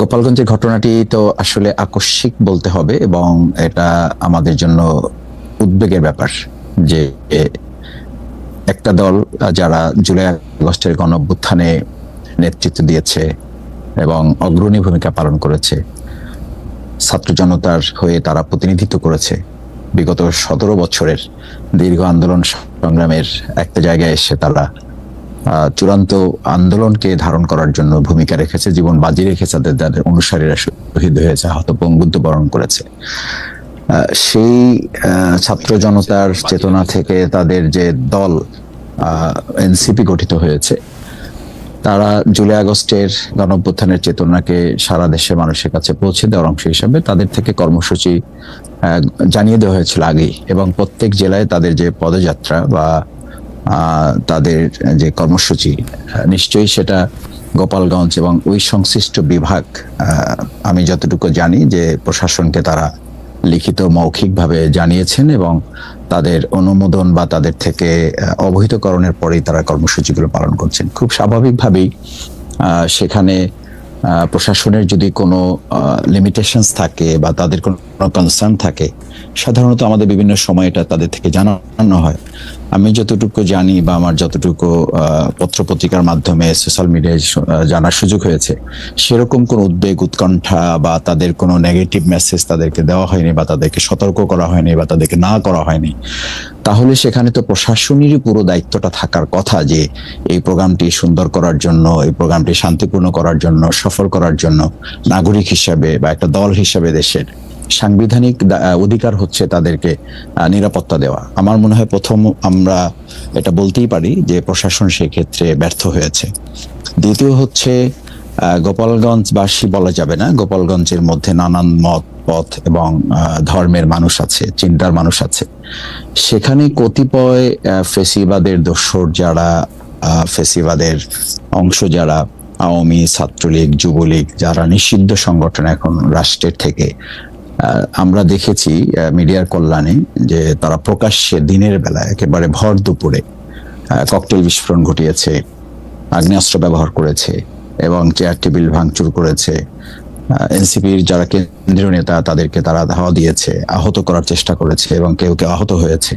গোপালগঞ্জের ঘটনাটি তো আসলে আকস্মিক বলতে হবে এবং এটা আমাদের জন্য উদ্বেগের ব্যাপার যে একটা দল যারা জুলাই আগস্টের গণ অভ্যুত্থানে নেতৃত্ব দিয়েছে এবং অগ্রণী ভূমিকা পালন করেছে, ছাত্র জনতার হয়ে তারা প্রতিনিধিত্ব করেছে। বিগত সতেরো বছরের দীর্ঘ আন্দোলন সংগ্রামের একটা জায়গায় এসে তারা চূড়ান্ত আন্দোলনকে ধারণ করার জন্য ভূমিকা রেখেছে, জীবন বাজি রেখেছে তাদের যাদের অনুসারীরা শহীদ হয়েছে আহত পঙ্গুত্ব বরণ করেছে। সেই ছাত্র জনতার চেতনা থেকে তাদের যে দল এনসিপি গঠিত হয়েছে, তারা জুলাই আগস্টের গণঅভ্যুত্থানের চেতনাকে সারা দেশের মানুষের কাছে পৌঁছে দেওয়ার অংশ হিসাবে তাদের থেকে কর্মসূচি জানিয়ে দেওয়া হয়েছিল আগেই এবং প্রত্যেক জেলায় তাদের যে পদযাত্রা বা তাদের যে কর্মসূচি, নিশ্চয়ই সেটা গোপালগঞ্জ এবং ওই সংশ্লিষ্ট বিভাগ আমি যতটুকু জানি যে প্রশাসনকে তারা লিখিত মৌখিকভাবে জানিয়েছেন এবং তাদের অনুমোদন বা তাদের থেকে অবহিতকরণের পরেই তারা কর্মসূচিগুলো পালন করছেন। খুব স্বাভাবিকভাবেই সেখানে প্রশাসনের যদি কোনো লিমিটেশনস থাকে বা তাদের কোনো কনসার্ন থাকে, সাধারণত আমাদের বিভিন্ন সময় এটা তাদের থেকে জানানো হয়। আমি যতটুকু জানি বা আমার যতটুকু পত্র পত্রিকার মাধ্যমে সোশ্যাল মিডিয়ায় জানার সুযোগ হয়েছে, সেরকম কোনো উদ্বেগ, উৎকণ্ঠা বা তাদের কোনো নেগেটিভ মেসেজ তাদেরকে দেওয়া হয়নি বা তাদেরকে সতর্ক করা হয়নি বা তাদেরকে না করা হয়নি, তাহলে সেখানে তো প্রশাসনেরই পুরো দায়িত্বটা থাকার কথা যে এই প্রোগ্রামটি সুন্দর করার জন্য, এই প্রোগ্রামটি শান্তিপূর্ণ করার জন্য, সফল করার জন্য নাগরিক হিসাবে বা একটা দল হিসাবে দেশের সাংবিধানিক অধিকার হচ্ছে তাদেরকে নিরাপত্তা দেওয়া। আমার মনে হয় প্রথম আমরা এটা বলতেই পারি যে প্রশাসন সেই ক্ষেত্রে ব্যর্থ হয়েছে। দ্বিতীয় হচ্ছে গোপালগঞ্জবাসী বলা যাবে না। গোপালগঞ্জের মধ্যে নানান মত, পথ এবং ধর্মের মানুষ আছে, চিন্তার মানুষ আছে। সেখানে কতিপয় ফেসিবাদের দোসর যারা ফেসিবাদের অংশ যারা, আওয়ামী ছাত্রলীগ, যুবলীগ, যারা নিষিদ্ধ সংগঠন এখন রাষ্ট্রের থেকে আমরা দেখেছি মিডিয়ার কল্যাণে যে তারা প্রকাশ্যে দিনের বেলা একেবারে ভর দুপুরে ককটেল বিস্ফোরণ ঘটিয়েছে, আগ্নেয়াস্ত্র ব্যবহার করেছে এবং চেয়ার টেবিল ভাঙচুর করেছে। এনসিপির যারা কেন্দ্রীয় নেতা, তাদেরকে তারা ধাওয়া দিয়েছে, আহত করার চেষ্টা করেছে এবং কেউ কেউ আহত হয়েছে।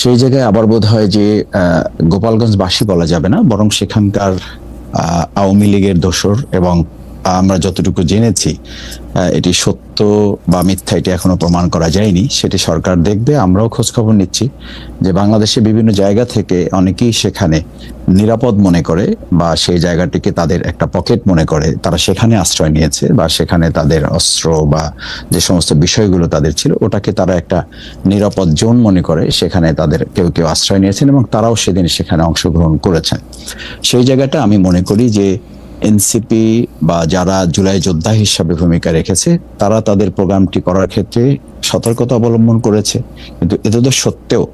সেই জায়গায় আবার বোধ হয় যে গোপালগঞ্জবাসী বলা যাবে না, বরং সেখানকার আওয়ামী লীগের দোসর এবং আমরা যতটুকু জেনেছি এটি সত্য বা মিথ্যা এটি এখনও প্রমাণ করা যায়নি। সেটি সরকার দেখবে, আমরাও খোঁজ খবর নিচ্ছি যে বাংলাদেশে বিভিন্ন জায়গা থেকে অনেকেই সেখানে নিরাপদ মনে করে বা সেই জায়গাটিকে তাদের একটা পকেট মনে করে। তারা সেখানে আশ্রয় নিয়েছে বা সেখানে তাদের অস্ত্র বা যে সমস্ত বিষয়গুলো তাদের ছিল, ওটাকে তারা একটা নিরাপদ জোন মনে করে। সেখানে তাদের কেউ কেউ আশ্রয় নিয়েছেন এবং তারাও সেদিন সেখানে অংশগ্রহণ করেছেন। সেই জায়গাটা আমি মনে করি যে এনসিপি বা যারা জুলাই যোদ্ধা হিসাবে ভূমিকা রেখেছে তারা তাদের প্রোগ্রামটি করার ক্ষেত্রে সতর্কতা অবলম্বন করেছে। কিন্তু এতদ সত্ত্বেও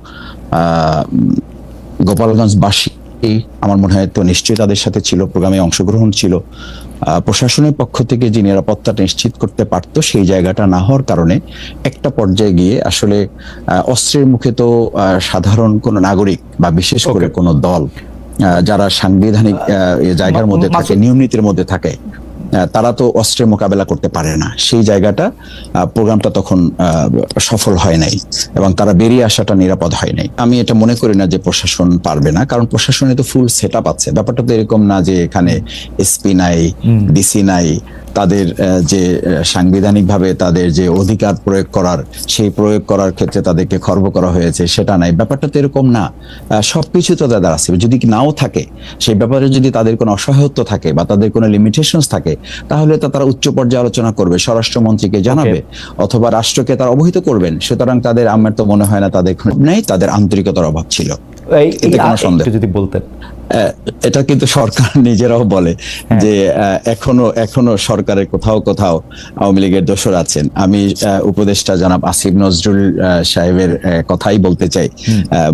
গোপালগঞ্জবাসী আমার মনে হয় তো নিশ্চয়ই তাদের সাথে ছিল প্রোগ্রামে অংশগ্রহণ ছিল। প্রশাসনের পক্ষ থেকে যে নিরাপত্তা নিশ্চিত করতে পারতো সেই জায়গাটা না হওয়ার কারণে একটা পর্যায়ে গিয়ে আসলে অস্ত্রের মুখে তো সাধারণ কোনো নাগরিক বা বিশেষ করে কোনো দল যারা সাংবিধানিক জায়গার মধ্যে থাকে নিয়ম নীতির মধ্যে থাকে তারা তো অস্ত্রের মোকাবেলা করতে পারে না। সেই জায়গাটা প্রোগ্রামটা তখন আহ, সফল হয় নাই এবং তারা বেরিয়ে আসাটা নিরাপদ হয় নাই। আমি এটা মনে করি না যে প্রশাসন পারবে না কারণ প্রশাসনে তো ফুল সেট আছে। ব্যাপারটা তো এরকম না যে এখানে এসপি নাই ডিসি নাই তাদের যে সাংবিধানিক ভাবে তাদের যে অধিকার প্রয়োগ করার সেই প্রয়োগ করার ক্ষেত্রে তাদেরকে খর্ব করা হয়েছে সেটা নাই। ব্যাপারটা তো এরকম না। আহ, সবকিছু তো তাদের আছে। যদি নাও থাকে সেই ব্যাপারে যদি তাদের কোনো অসহায়ত্ব থাকে বা তাদের কোনো লিমিটেশনস থাকে তাহলে তো তারা উচ্চ পর্যায়ে আলোচনা করবে স্বরাষ্ট্রমন্ত্রীকে জানাবে অথবা রাষ্ট্রকে তারা অবহিত করবেন। সুতরাং তাদের আমার তো মনে হয় না তাদের নেই তাদের আন্তরিকতার অভাব ছিল। যদি বলতেন। এটা কিন্তু সরকার নিজেরাও বলে যে আহ, এখনও এখনও সরকারের কোথাও কোথাও আওয়ামী লীগের দোসর আছেন। আমি উপদেষ্টা জনাব আসিফ নজরুল সাহেবের কথাই বলতে চাই।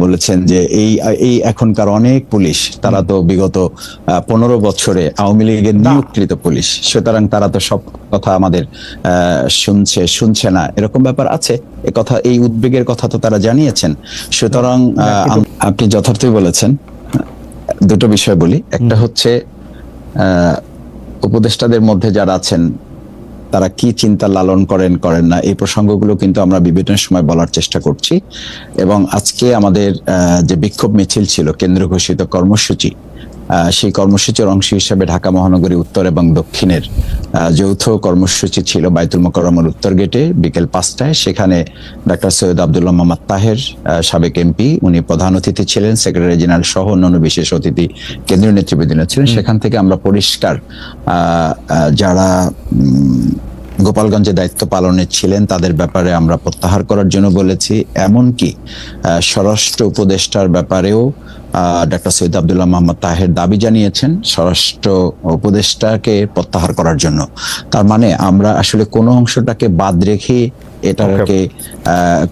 বলেছেন যে এই এই এখনকার অনেক পুলিশ তারা তো বিগত পনেরো বছরে আওয়ামী লীগের নিয়োগকৃত পুলিশ। সুতরাং তারা তো সব কথা আমাদের আহ, শুনছে শুনছে না। এরকম ব্যাপার আছে। এ কথা এই উদ্বেগের কথা তো তারা জানিয়েছেন। সুতরাং আহ, আপনি যথার্থই বলেছেন। দুটো বিষয় বলি। একটা হচ্ছে উপদেষ্টাদের মধ্যে যারা আছেন তারা কি চিন্তা লালন করেন করেন না এই প্রসঙ্গগুলো কিন্তু আমরা বিভিন্ন সময় বলার চেষ্টা করছি। এবং আজকে আমাদের যে বিক্ষোভ মিছিল ছিল কেন্দ্র ঘোষিত কর্মসূচি সেই কর্মসূচির অংশ হিসেবে ঢাকা মহানগরী উত্তর এবং দক্ষিণের যৌথ কর্মসূচি ছিল বাইতুল মোকাররমের উত্তর গেটে বিকেল পাঁচটায়। সেখানে ডাক্তার সৈয়দ আবদুল্লাহ মোহাম্মদ তাহের সাবেক এমপি উনি প্রধান অতিথি ছিলেন সেক্রেটারি জেনারেল সহ অন্যান্য বিশেষ অতিথি কেন্দ্রীয় নেতৃবৃন্দ ছিলেন। সেখান থেকে আমরা পরিষ্কার যারা গোপালগঞ্জে দায়িত্ব পালনে ছিলেন তাদের ব্যাপারে আমরা প্রত্যাহার করার জন্য বলেছি। এমনকি স্বরাষ্ট্র উপদেষ্টার ব্যাপারেও ডক্টর সৈয়দ আবদুল্লাহ মোহাম্মদ তাহের দাবি জানিয়েছেন স্বরাষ্ট্র উপদেষ্টাকে প্রত্যাহার করার জন্য। তার মানে আমরা আসলে কোনো অংশটাকে বাদ রেখে এটাকে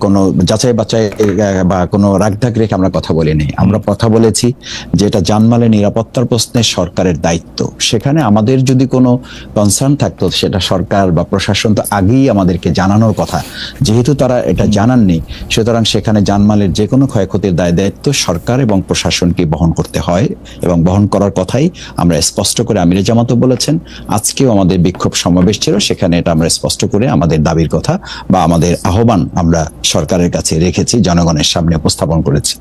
কোনো যাচাই আহ, বা কোনো রাগঢাক রেখে আমরা কথা বলিনি। আমরা কথা বলেছি যে এটা জানমালের নিরাপত্তার প্রশ্নে সরকারের দায়িত্ব। সেখানে আমাদের যদি কোনো কনসার্ন থাকতো সেটা সরকার বা প্রশাসন তো আগেই আমাদেরকে জানানোর কথা। যেহেতু তারা এটা জানাননি সুতরাং সেখানে জানমালের যে কোনো ক্ষয়ক্ষতির দায় দায়িত্ব সরকার এবং প্রশাসনকে বহন করতে হয় এবং বহন করার কথাই আমরা স্পষ্ট করে আমিরে জামাতও বলেছেন। আজকেও আমাদের বিক্ষোভ সমাবেশ ছিল, সেখানে এটা আমরা স্পষ্ট করে আমাদের দাবির কথা বা আমাদের আহ্বান আমরা সরকারের কাছে রেখেছি, জনগণের সামনে উপস্থাপন করেছি।